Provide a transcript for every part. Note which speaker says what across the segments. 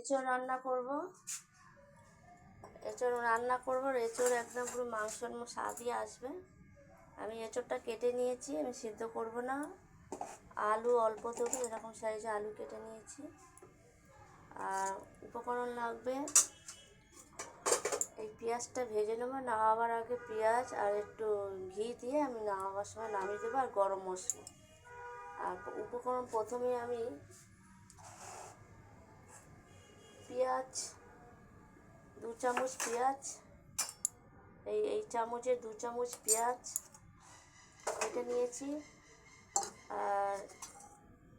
Speaker 1: এঁচড় রান্না করব। এঁচড় রান্না করব, এঁচড় একদম পুরো মাংসর স্বাদই আসবে। আমি এঁচড়টা কেটে নিয়েছি, আমি সিদ্ধ করব না। আলু অল্প দেবো এরকম সাইজে আলু কেটে নিয়েছি। আর উপকরণ লাগবে, এই পেঁয়াজটা ভেজে নেব। নামাবার আগে পেঁয়াজ আর একটু ঘি দিয়ে আমি নামাবার সময় নামিয়ে দেবো আর গরম মশলা। আর উপকরণ প্রথমে আমি পেঁয়াজ, দু চামচ পেঁয়াজ, এই এই চামচের দু চামচ পেঁয়াজ কেটে নিয়েছি। আর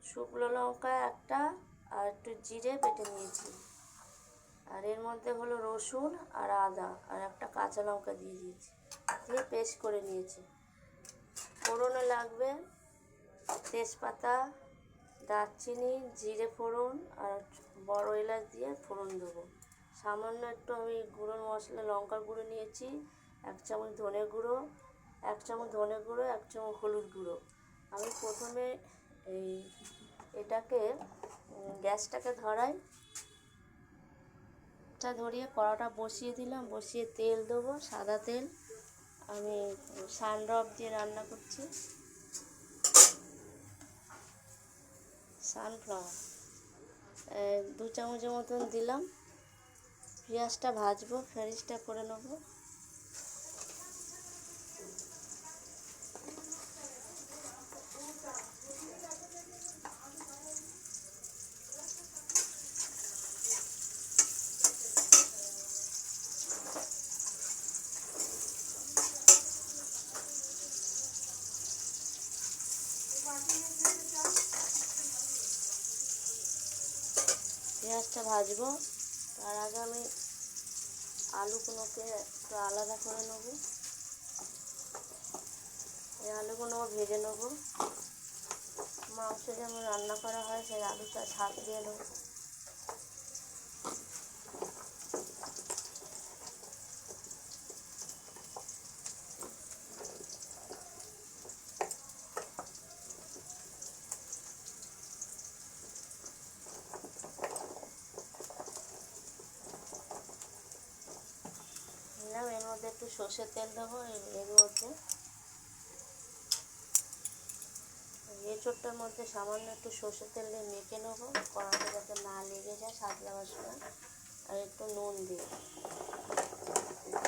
Speaker 1: শুকনো লঙ্কা একটা আর একটু জিরে বেটে নিয়েছি। আর এর মধ্যে হলো রসুন আর আদা আর একটা কাঁচা লঙ্কা দিয়ে দিয়েছি। দিয়ে পেস্ট করে নিয়েছি। ফোড়নে লাগবে তেজপাতা দারচিনি, জিরে ফোড়ন আর বড় এলাচ দিয়ে ফোড়ন দেবো। সামান্য একটু আমি গুঁড়োর মশলা, লঙ্কার গুঁড়ো নিয়েছি, এক চামচ ধনে গুঁড়ো, এক চামচ ধনে গুঁড়ো, এক চামচ হলুদ গুঁড়ো। আমি প্রথমে এই এটাকে গ্যাসটাকে ধরাই। টা ধরিয়ে কড়াটা বসিয়ে দিলাম, বসিয়ে তেল দেবো, সাদা তেল। আমি সানড্রপ দিয়ে রান্না করছি। সানফ্লাওয়ার দু চামচের মতন দিলাম। পেঁয়াজটা ভাজবো ফ্রেশটা করে নেব। পেঁয়াজটা ভাজবো। তার আগে আমি আলুগুলোকে একটু আলাদা করে নেব। এই আলুগুলো ভেজে নেব। মাংস যেমন রান্না করা হয়, সেই আলুটা ছাপ দিয়ে নেব নিলাম এর মধ্যে একটু সর্ষের তেল দেবো এর মধ্যে। মধ্যে সামান্য একটু সর্ষের তেল দিয়ে মেখে নেব। কড়াতে যাতে না লেগে যায় লাগার সময় আর একটু নুন দিয়ে।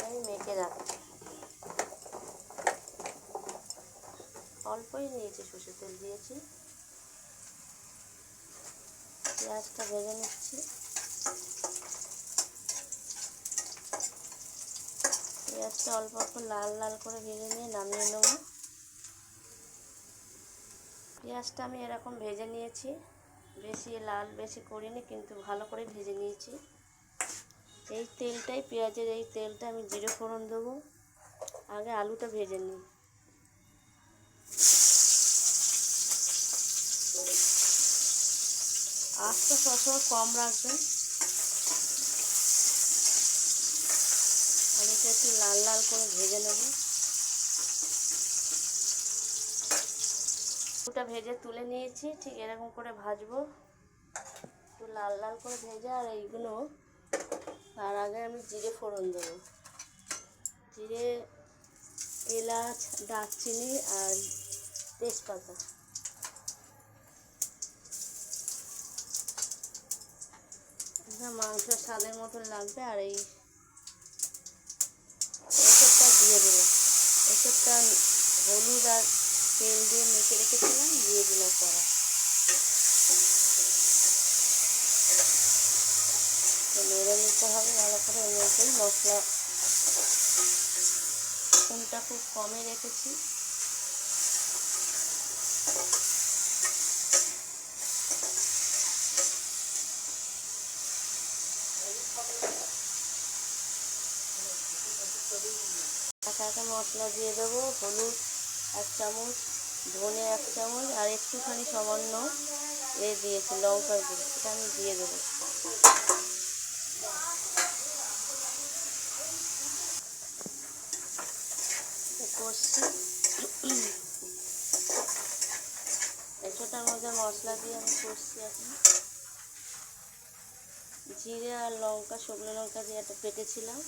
Speaker 1: আমি মেখে রাখছি অল্পই নিয়েছি সর্ষের তেল দিয়েছি। পেঁয়াজটা ভেজে নিচ্ছি। পেঁয়াজটা অল্প অল্প লাল লাল করে ভেজে নিয়ে নামিয়ে নেব। পেঁয়াজটা আমি এরকম ভেজে নিয়েছি। বেশি লাল বেশি করিনি, কিন্তু ভালো করে ভেজে নিয়েছি। এই তেলটাই, পেঁয়াজের এই তেলটা আমি জিরে ফোড়ন দেবো। আগে আলুটা ভেজে নিই। আস্তে সবসময় কম রাখবেন। আলুটা একটু লাল লাল করে ভেজে নেব। ওটা ভেজে তুলে নিয়েছি, ঠিক এরকম করে ভাজবো। একটু লাল লাল করে ভেজে, আর এইগুলো তার আগে আমি জিরে ফোড়ন দেবো। জিরে, এলাচ, দারচিনি আর তেজপাতা। মাংস স্বাদের মতন লাগবে, আর এই দিয়ে দিলাম। এসবটা হলুদ আর তেল দিয়ে মেখে রেখেছিলাম, দিয়ে দিলাম কড়া নেড়ে নিতে হবে, ভালো করে মধ্যে মশলা কোনটা খুব কমে রেখেছি। একা একা মশলা দিয়ে দেবো, হলুদ এক চামচ, ধনে এক চামচ, আর একটুখানি সামান্য এ দিয়েছি, লঙ্কার গুঁড়ো সেটা আমি দিয়ে দেবো। কষছি। এছোটার মধ্যে মশলা দিয়ে আমি কষছি এখন, জিরে আর লঙ্কা, শুকনো লঙ্কা দিয়ে একটা পেটেছিলাম,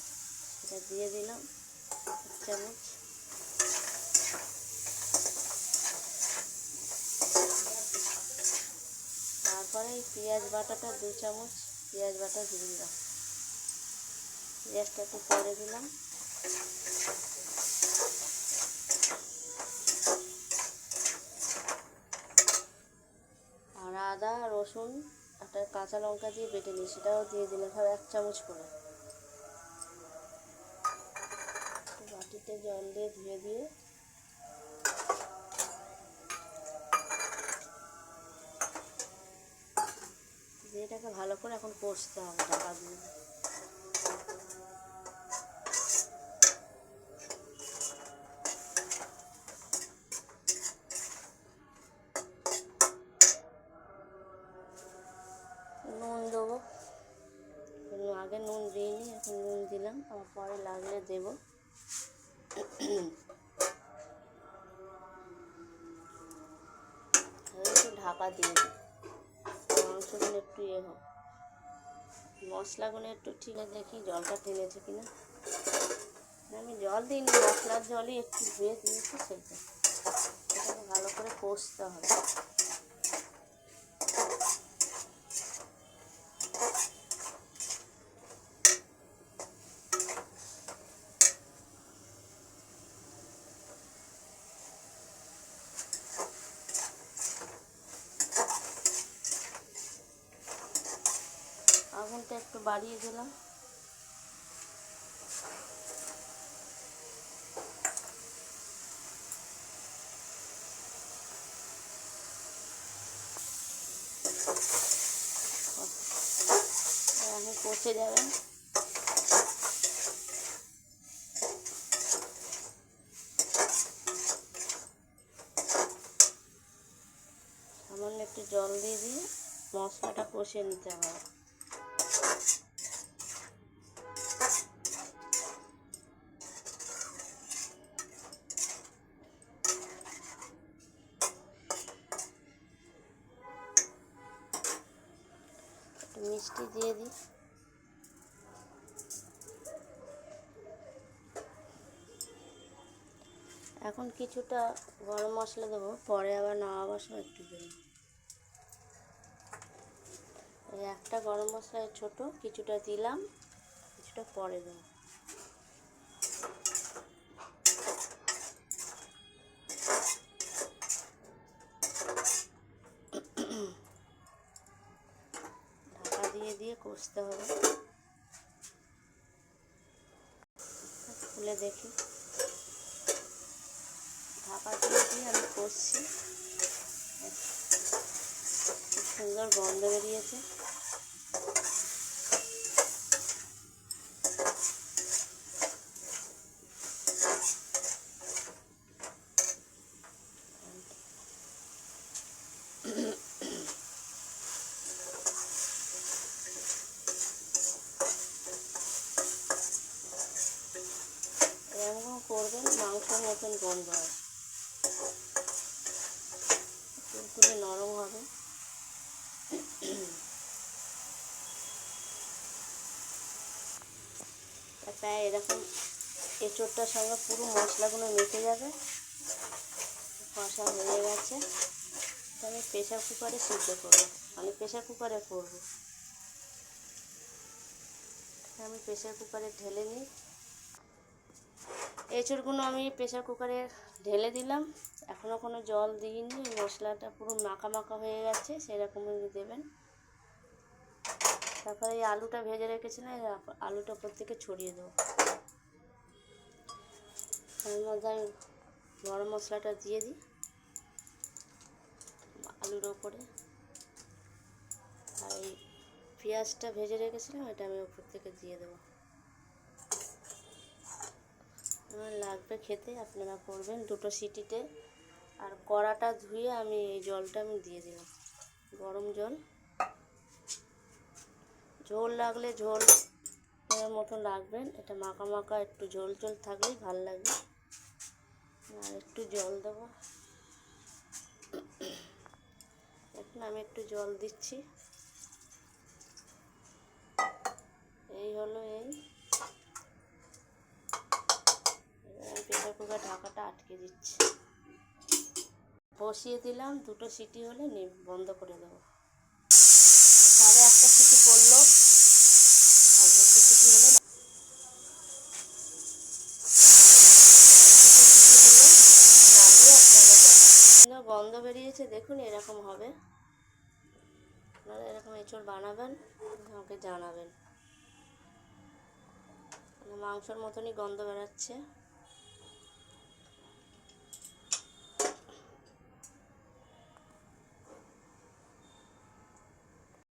Speaker 1: সেটা দিয়ে দিলাম। চামচ তারপরে পেঁয়াজ বাটাটা দু চামচ, পেঁয়াজ বাটা দিয়ে দিলাম পেঁয়াজটা একটু পরে দিলাম। আর আদা, রসুন, একটা কাঁচা লঙ্কা দিয়ে বেটে নিই, সেটাও দিয়ে দিলাম এক চামচ করে। জল দিয়ে ধুয়ে দিয়ে এটাকে ভালো করে এখন কষতে হবে ঢাকা দিয়ে নুন দেবো। আগে নুন দিইনি, এখন নুন দিলাম আবার পরে লাগলে দেবো। একটু ঢাকা দিয়ে মাংসগুলো একটু ইয়ে হোক মশলাগুলো একটু ঠিক আছে, দেখি জলটা টেনেছে কিনা। আমি জল দিইনি, মশলার জলই একটু ধুয়ে দিয়েছি, সেইটা। ভালো করে কষতে হবে। আগুনটা একটু বাড়িয়ে দিলাম। এখন পচে যাবে সামান্য একটু জল দিয়ে দিয়ে মশলাটা কষিয়ে নিতে হবে। মিষ্টি দিয়ে দিই। এখন কিছুটা গরম মশলা দেবো, পরে আবার নামাবার সময় একটু দেবো একটা গরম মশলা ছোট, কিছুটা দিলাম, কিছুটা পরে দেবো। কষতে হবে। খুলে দেখি। ঢাকা দিয়ে দিয়ে আমি করছি? সুন্দর গন্ধ বেরিয়েছে এরকম করবেন মাংসের মতন গন্ধ হয় তুলতুলে নরম হবে আর প্রায় এরকম এঁচোড়টার সঙ্গে পুরো মশলাগুলো মেখে যাবে। কষা হয়ে গেছে। আমি প্রেশার কুকারে সিদ্ধ করব। মানে প্রেশার কুকারে করব। আমি প্রেশার কুকারে ঢেলে নিই। এঁচড়গুলো আমি প্রেশার কুকারে ঢেলে দিলাম। এখনও কোনো জল দিইনি। মশলাটা পুরো মাখা মাখা হয়ে গেছে। সেরকমই দেবেন। তারপরে এই আলুটা ভেজে রেখেছিলাম এই আলুটা ওপর থেকে ছড়িয়ে দেবো। তার মধ্যে আমি গরম মশলাটা দিয়ে দিই আলুর ওপরে। আর এই পেঁয়াজটা ভেজে রেখেছিলাম, এটা আমি ওপর থেকে দিয়ে দেবো। আমার লাগবে খেতে, আপনারা করবেন দুটো সিটিতে। আর কড়াটা ধুয়ে আমি এই জলটা আমি দিয়ে দিলাম, গরম জল। ঝোল লাগলে ঝোল মতন রাখবেন। এটা মাখা মাখা, একটু ঝোল ঝোল থাকলেই ভালো লাগবে আর একটু জল দেব। এখন আমি একটু জল দিচ্ছি। এই হলো এই। প্রেসার কুকার ঢাকাটা আটকে দিচ্ছি। বসিয়ে দিলাম, দুটো সিটি হলে বন্ধ করে দেবো। গন্ধ বেরিয়েছে, দেখুন এরকম হবে। আপনারা এরকম এঁচড় বানাবেন, আমাকে জানাবেন। মাংসর মতনই গন্ধ বেরাচ্ছে।